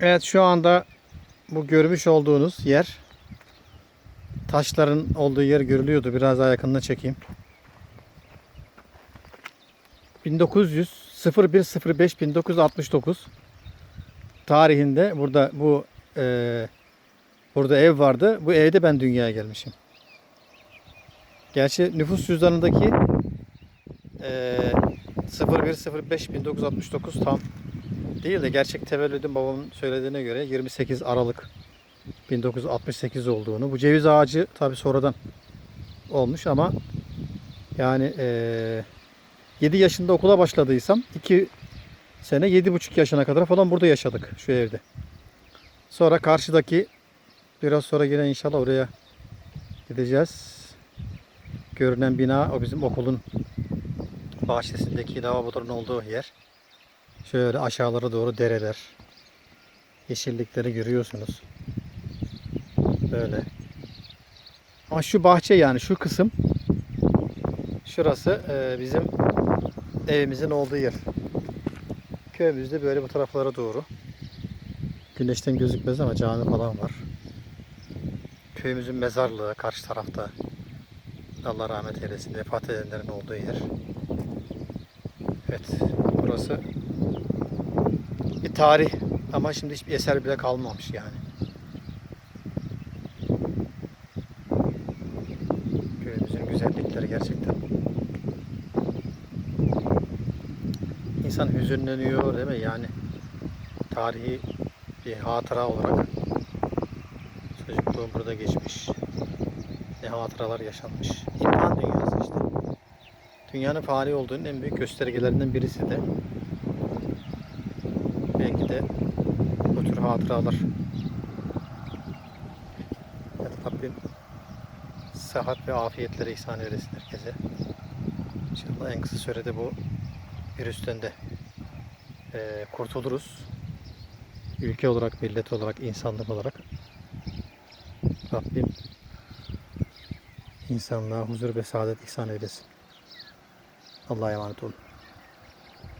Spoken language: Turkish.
Evet şu anda bu görmüş olduğunuz yer taşların olduğu yer görülüyordu. Biraz daha yakından çekeyim. 1900 0105 1969 tarihinde burada bu e, burada ev vardı. Bu evde ben dünyaya gelmişim. Gerçi nüfus cüzdanındaki e, 0105 1969 tam değil de gerçek tevellüdüm babamın söylediğine göre 28 Aralık 1968 olduğunu. Bu ceviz ağacı tabi sonradan olmuş ama yani eee 7 yaşında okula başladıysam 2 sene 7,5 yaşına kadar falan burada yaşadık şu evde. Sonra karşıdaki biraz sonra yine inşallah oraya gideceğiz. Görünen bina o bizim okulun bahçesindeki lavaboların olduğu yer. Şöyle aşağılara doğru dereler. Yeşillikleri görüyorsunuz. Böyle. Ama şu bahçe yani şu kısım şurası e, bizim evimizin olduğu yer. Köyümüzde böyle bu taraflara doğru. Güneşten gözükmez ama cami falan var. Köyümüzün mezarlığı karşı tarafta. Allah rahmet eylesin vefat edenlerin olduğu yer. Evet burası bir tarih ama şimdi hiçbir eser bile kalmamış yani. Köyümüzün güzellikleri gerçekten. İnsan hüzünleniyor değil mi? Yani tarihi bir hatıra olarak çocukluğum burada geçmiş. Ne hatıralar yaşanmış. İmtihan dünyası işte. Dünyanın fani olduğunun en büyük göstergelerinden birisi de de bu tür hatıralar. Evet, Rabbim sıhhat ve afiyetleri ihsan eylesin herkese. İnşallah en kısa sürede bu virüsten de eee, kurtuluruz. Ülke olarak, millet olarak, insanlık olarak Rabbim insanlığa huzur ve saadet ihsan eylesin. Allah'a emanet olun.